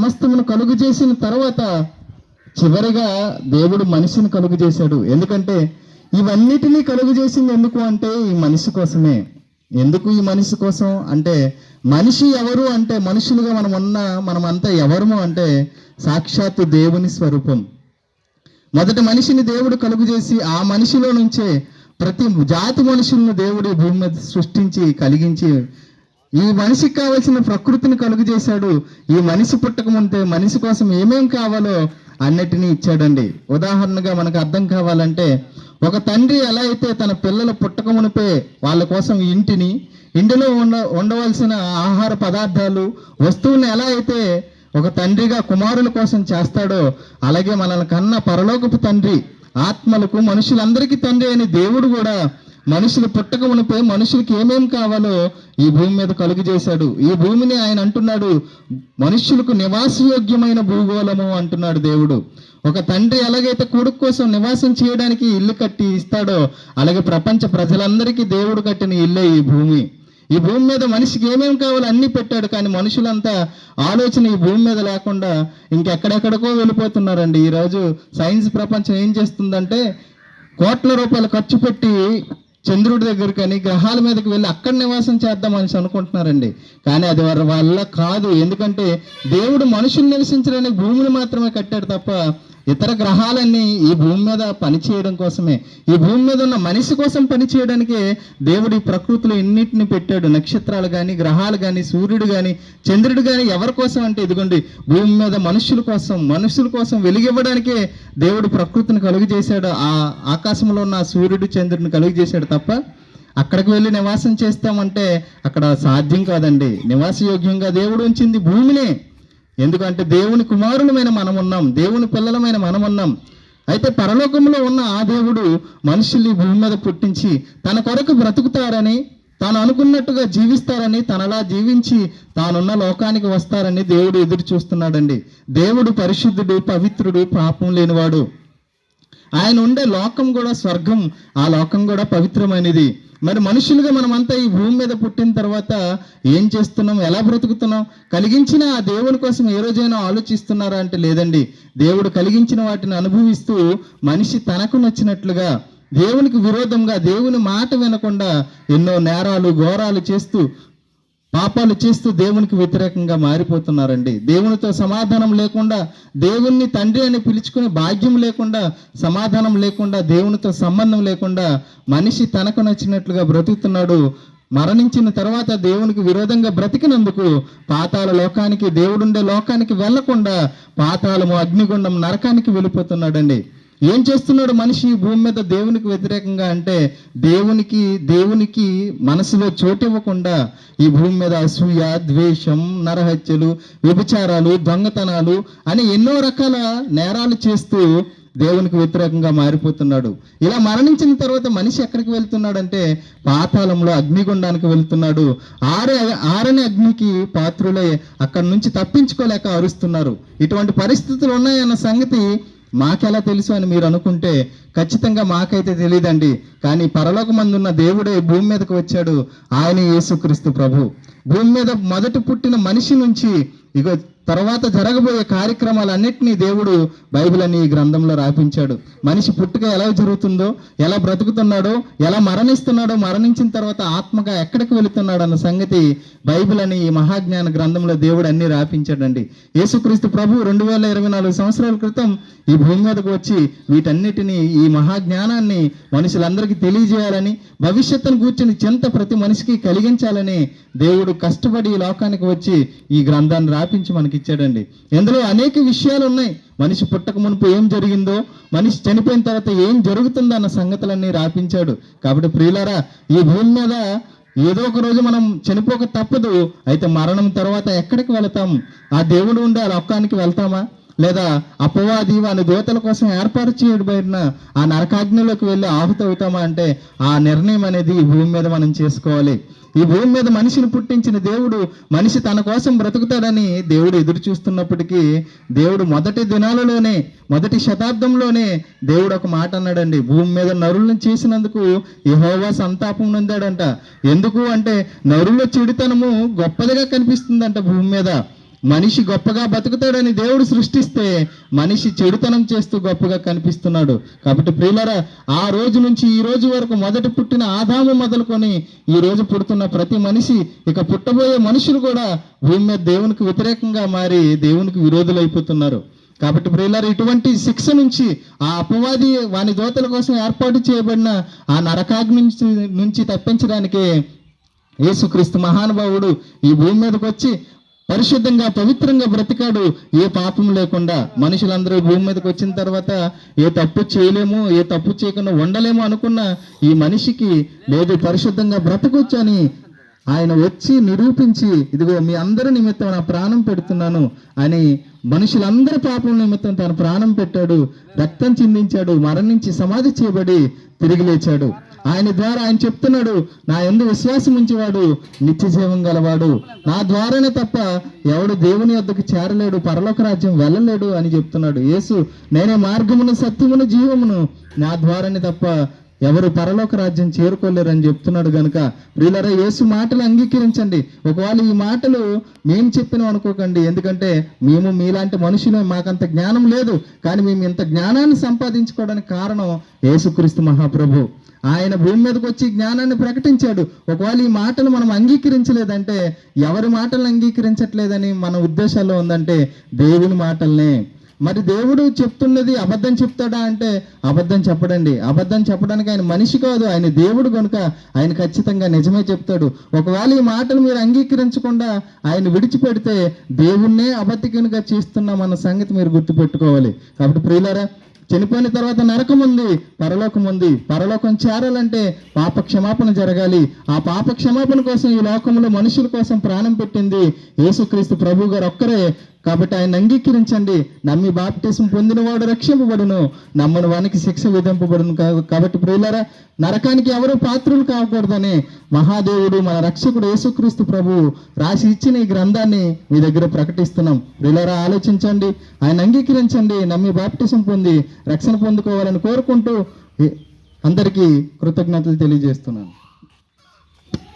సమస్తమును కలుగు చేసిన తర్వాత చివరిగా దేవుడు మనిషిని కలుగు చేశాడు. ఎందుకంటే ఇవన్నిటినీ కలుగు చేసింది ఎందుకు అంటే ఈ మనిషి కోసమే. ఎందుకు ఈ మనిషి కోసం అంటే మనిషి ఎవరు అంటే మనుషులుగా మనం ఉన్న మనం అంతా ఎవరము అంటే సాక్షాత్తు దేవుని స్వరూపం. మొదటి మనిషిని దేవుడు కలుగు చేసి ఆ మనిషిలో నుంచే ప్రతి జాతి మనుషులను దేవుడు భూమి మీద సృష్టించి కలిగించి ఈ మనిషికి కావలసిన ప్రకృతిని కలుగు చేశాడు ఈ మనిషి పుట్టకముంటే మనిషి కోసం ఏమేం కావాలో అన్నిటినీ ఇచ్చాడండి. ఉదాహరణగా మనకు అర్థం కావాలంటే ఒక తండ్రి ఎలా అయితే తన పిల్లలు పుట్టకమునిపే వాళ్ళ కోసం ఇంటిని ఇంటిలో ఉండ ఉండవలసిన ఆహార పదార్థాలు వస్తువులను ఎలా అయితే ఒక తండ్రిగా కుమారుల కోసం చేస్తాడో అలాగే మనల్ని కన్న పరలోకపు తండ్రి ఆత్మలకు మనుషులందరికీ తండ్రి అని దేవుడు కూడా మనుషులు పుట్టక మునిపే మనుషులకి ఏమేం కావాలో ఈ భూమి మీద కలుగు చేశాడు. ఈ భూమిని ఆయన అంటున్నాడు మనుషులకు నివాసయోగ్యమైన భూగోళము అంటున్నాడు దేవుడు. ఒక తండ్రి ఎలాగైతే కొడుకు కోసం నివాసం చేయడానికి ఇల్లు కట్టి ఇస్తాడో అలాగే ప్రపంచ ప్రజలందరికీ దేవుడు కట్టిన ఇల్లే ఈ భూమి. ఈ భూమి మీద మనిషికి ఏమేం కావాలో అన్ని పెట్టాడు కానీ మనుషులంతా ఆలోచన ఈ భూమి మీద లేకుండా ఇంకెక్కడెక్కడికో వెళ్ళిపోతున్నారండి. ఈరోజు సైన్స్ ప్రపంచం ఏం చేస్తుందంటే కోట్ల రూపాయలు ఖర్చు పెట్టి చంద్రుడి దగ్గర కానీ గ్రహాల మీదకి వెళ్ళి అక్కడ నివాసం చేద్దాం అనేసి అనుకుంటున్నారండి. కానీ అది వారి వల్ల కాదు. ఎందుకంటే దేవుడు మనుషులు నివసించడానికి భూమిని మాత్రమే కట్టాడు తప్ప ఇతర గ్రహాలన్నీ ఈ భూమి మీద పని చేయడం కోసమే. ఈ భూమి మీద ఉన్న మనిషి కోసం పని చేయడానికే దేవుడు ఈ ప్రకృతిలో ఎన్నిటిని పెట్టాడు. నక్షత్రాలు కానీ గ్రహాలు కానీ సూర్యుడు కానీ చంద్రుడు కానీ ఎవరి కోసం అంటే ఇదిగోండి భూమి మీద మనుషుల కోసం మనుషుల కోసం వెలిగివ్వడానికే దేవుడు ప్రకృతిని కలుగు చేశాడు. ఆ ఆకాశంలో ఉన్న సూర్యుడు చంద్రుడిని కలుగు చేశాడు తప్ప అక్కడికి వెళ్ళి నివాసం చేస్తామంటే అక్కడ సాధ్యం కాదండి. నివాసయోగ్యంగా దేవుడు ఉంచింది భూమినే. ఎందుకంటే దేవుని కుమారులమైన మనం ఉన్నాం దేవుని పిల్లలమైన మనం ఉన్నాం అయితే పరలోకంలో ఉన్న ఆ దేవుడు మనుషుల్ని భూమి మీద పుట్టించి తన కొరకు బ్రతుకుతారని తాను అనుకున్నట్టుగా జీవిస్తారని తనలా జీవించి తానున్న లోకానికి వస్తారని దేవుడు ఎదురు చూస్తున్నాడండి. దేవుడు పరిశుద్ధుడు పవిత్రుడు పాపం లేనివాడు. ఆయన ఉండే లోకం కూడా స్వర్గం ఆ లోకం కూడా పవిత్రమైనది. మరి మనుషులుగా మనమంతా ఈ భూమి మీద పుట్టిన తర్వాత ఏం చేస్తున్నాం? ఎలా బ్రతుకుతున్నాం? కలిగించిన ఆ దేవుని కోసం ఏ రోజైనా ఆలోచిస్తున్నారా అంటే లేదండి. దేవుడు కలిగించిన వాటిని అనుభవిస్తూ మనిషి తనకు నచ్చినట్లుగా దేవునికి విరోధంగా దేవుని మాట వినకుండా ఎన్నో నేరాలు ఘోరాలు చేస్తూ పాపాలు చేస్తూ దేవునికి వ్యతిరేకంగా మారిపోతున్నారండి. దేవునితో సమాధానం లేకుండా దేవుణ్ణి తండ్రి అని పిలుచుకునే భాగ్యం లేకుండా సమాధానం లేకుండా దేవునితో సంబంధం లేకుండా మనిషి తనకు నచ్చినట్లుగా బ్రతుకుతున్నాడు. మరణించిన తర్వాత దేవునికి విరోధంగా బ్రతికినందుకు పాతాల లోకానికి దేవుడుండే లోకానికి వెళ్ళకుండా పాతాళము అగ్నిగుండం నరకానికి వెళ్ళిపోతున్నాడండి. ఏం చేస్తున్నాడు మనిషి ఈ భూమి మీద దేవునికి వ్యతిరేకంగా అంటే దేవునికి దేవునికి మనసులో చోటు ఇవ్వకుండా ఈ భూమి మీద అసూయ ద్వేషం నరహత్యలు వ్యభిచారాలు దొంగతనాలు అని ఎన్నో రకాల నేరాలు చేస్తూ దేవునికి వ్యతిరేకంగా మారిపోతున్నాడు. ఇలా మరణించిన తర్వాత మనిషి ఎక్కడికి వెళ్తున్నాడంటే పాతాళంలో అగ్నిగుండానికి వెళ్తున్నాడు. ఆరే ఆరని అగ్నికి పాత్రులే అక్కడి నుంచి తప్పించుకోలేక అరుస్తున్నారు. ఇటువంటి పరిస్థితులు ఉన్నాయన్న సంగతి మాకెలా తెలుసు అని మీరు అనుకుంటే ఖచ్చితంగా మాకైతే తెలియదండి కానీ పరలోకమందున్న దేవుడే భూమి మీదకి వచ్చాడు. ఆయన యేసుక్రీస్తు ప్రభు. భూమి మీద మొదట పుట్టిన మనిషి నుంచి ఇగో తర్వాత జరగబోయే కార్యక్రమాలన్నింటినీ దేవుడు బైబిల్ అని ఈ గ్రంథంలో రాపించాడు. మనిషి పుట్టుక ఎలా జరుగుతుందో ఎలా బ్రతుకుతున్నాడో ఎలా మరణిస్తున్నాడో మరణించిన తర్వాత ఆత్మగా ఎక్కడికి వెళుతున్నాడు అన్న సంగతి బైబిల్ అని ఈ మహాజ్ఞాన గ్రంథంలో దేవుడు అన్ని రాపించాడండి. యేసుక్రీస్తు ప్రభు రెండు వేల ఇరవై నాలుగు సంవత్సరాల క్రితం ఈ భూమి మీదకు వచ్చి వీటన్నిటిని ఈ మహాజ్ఞానాన్ని మనుషులందరికీ తెలియజేయాలని భవిష్యత్తును కూర్చుని చింత ప్రతి మనిషికి కలిగించాలని దేవుడు కష్టపడి ఈ లోకానికి వచ్చి ఈ గ్రంథాన్ని రాపించి మనకి ఇచ్చాడండి. ఇందులో అనేక విషయాలు ఉన్నాయి. మనిషి పుట్టక మునుపు ఏం జరిగిందో మనిషి చనిపోయిన తర్వాత ఏం జరుగుతుందో అన్న సంగతులన్నీ రాపించాడు. కాబట్టి ప్రియులారా ఈ భూమి మీద ఏదో ఒక రోజు మనం చనిపోక తప్పదు. అయితే మరణం తర్వాత ఎక్కడికి వెళతాం ఆ దేవుడు ఉండే ఆ లోకానికి వెళ్తామా? లేదా అపవాది వాని దోతల కోసం ఏర్పాటు చేయబడిన ఆ నరకాగ్నిలోకి వెళ్ళి ఆహుతవుతామా అంటే ఆ నిర్ణయం అనేది ఈ భూమి మీద మనం చేసుకోవాలి. ఈ భూమి మీద మనిషిని పుట్టించిన దేవుడు మనిషి తన కోసం బ్రతుకుతాడని దేవుడు ఎదురు చూస్తున్నప్పటికీ దేవుడు మొదటి దినాలలోనే మొదటి శతాబ్దంలోనే దేవుడు ఒక మాట అన్నాడండి. భూమి మీద నరులను చేసినందుకు యహోవా సంతాపం నొందాడంట. ఎందుకు అంటే నరుల చెడుతనము గొప్పదిగా కనిపిస్తుందంట భూమి మీద. మనిషి గొప్పగా బతుకుతాడని దేవుడు సృష్టిస్తే మనిషి చెడుతనం చేస్తూ గొప్పగా కనిపిస్తున్నాడు. కాబట్టి ప్రియులరా ఆ రోజు నుంచి ఈ రోజు వరకు మొదట పుట్టిన ఆదాము మొదలుకొని ఈ రోజు పుడుతున్న ప్రతి మనిషి ఇక పుట్టబోయే మనుషులు కూడా భూమి మీద దేవునికి వ్యతిరేకంగా మారి దేవునికి విరోధులైపోతున్నారు. కాబట్టి ప్రియులారు ఇటువంటి శిక్ష నుంచి ఆ అపవాది వాని దోతల కోసం ఏర్పాటు చేయబడిన ఆ నరకాగ్ని నుంచి నుంచి తప్పించడానికే యేసుక్రీస్తు మహానుభావుడు ఈ భూమి మీదకి వచ్చి పరిశుద్ధంగా పవిత్రంగా బ్రతికాడు. ఏ పాపం లేకుండా మనుషులందరూ భూమి మీదకి వచ్చిన తర్వాత ఏ తప్పు చేయలేము ఏ తప్పు చేయకుండా ఉండలేము అనుకున్న ఈ మనిషికి లేదు పరిశుద్ధంగా బ్రతకొచ్చని ఆయన వచ్చి నిరూపించి ఇదిగో మీ అందరి నిమిత్తం నా ప్రాణం పెడుతున్నాను అని మనుషులందరి పాపం నిమిత్తం తన ప్రాణం పెట్టాడు రక్తం చిందించాడు మరణించి సమాధి చేయబడి తిరిగి లేచాడు. ఆయన ద్వారా ఆయన చెప్తున్నాడు నా ఎందు విశ్వాసం ఉంచేవాడు నిత్య జీవం గలవాడు. నా ద్వారానే తప్ప ఎవడు దేవుని వద్దకు చేరలేడు పరలోక రాజ్యం వెళ్ళలేడు అని చెప్తున్నాడు. యేసు నేనే మార్గమును సత్యమును జీవమును నా ద్వారానే తప్ప ఎవరు పరలోక రాజ్యం చేరుకోలేరని చెప్తున్నాడు గనుక వీళ్ళరా యేసు మాటలు అంగీకరించండి. ఒకవేళ ఈ మాటలు మేము చెప్పినాం అనుకోకండి. ఎందుకంటే మేము మీలాంటి మనుషులు మాకంత జ్ఞానం లేదు. కానీ మేము ఇంత జ్ఞానాన్ని సంపాదించుకోవడానికి కారణం యేసుక్రీస్తు మహాప్రభు. ఆయన భూమి మీదకి వచ్చి జ్ఞానాన్ని ప్రకటించాడు. ఒకవేళ ఈ మాటలు మనం అంగీకరించలేదంటే ఎవరి మాటలు అంగీకరించట్లేదని మన ఉద్దేశాల్లో ఉందంటే దేవుని మాటల్నే. మరి దేవుడు చెప్తున్నది అబద్ధం చెప్తాడా అంటే అబద్ధం చెప్పడండి. అబద్ధం చెప్పడానికి ఆయన మనిషి కాదు. ఆయన దేవుడు కనుక ఆయన ఖచ్చితంగా నిజమే చెప్తాడు. ఒకవేళ ఈ మాటలు మీరు అంగీకరించకుండా ఆయన విడిచిపెడితే దేవుణ్ణే అబద్ధికనుగా చేస్తున్నాం అన్న సంగతి మీరు గుర్తుపెట్టుకోవాలి. కాబట్టి ప్రియులారా చనిపోయిన తర్వాత నరకం ఉంది పరలోకం ఉంది. పరలోకం చేరాలంటే పాప క్షమాపణ జరగాలి. ఆ పాప క్షమాపణ కోసం ఈ లోకంలో మనుషుల కోసం ప్రాణం పెట్టింది యేసుక్రీస్తు ప్రభు గారు ఒక్కరే. కాబట్టి ఆయన అంగీకరించండి. నమ్మి బాప్టిజం పొందినవాడు రక్షింపబడును. నమ్మని వానికి శిక్ష విధింపబడును కాబట్టి ప్రియులారా నరకానికి ఎవరు పాత్రులు కాకూడదని మహాదేవుడు మన రక్షకుడు యేసుక్రీస్తు ప్రభు రాసి ఇచ్చిన ఈ గ్రంథాన్ని మీ దగ్గర ప్రకటిస్తున్నాం. ప్రియులారా ఆలోచించండి. ఆయన అంగీకరించండి. నమ్మి బాప్టిజం పొంది రక్షణ పొందుకోవాలని కోరుకుంటూ అందరికీ కృతజ్ఞతలు తెలియజేస్తున్నాను.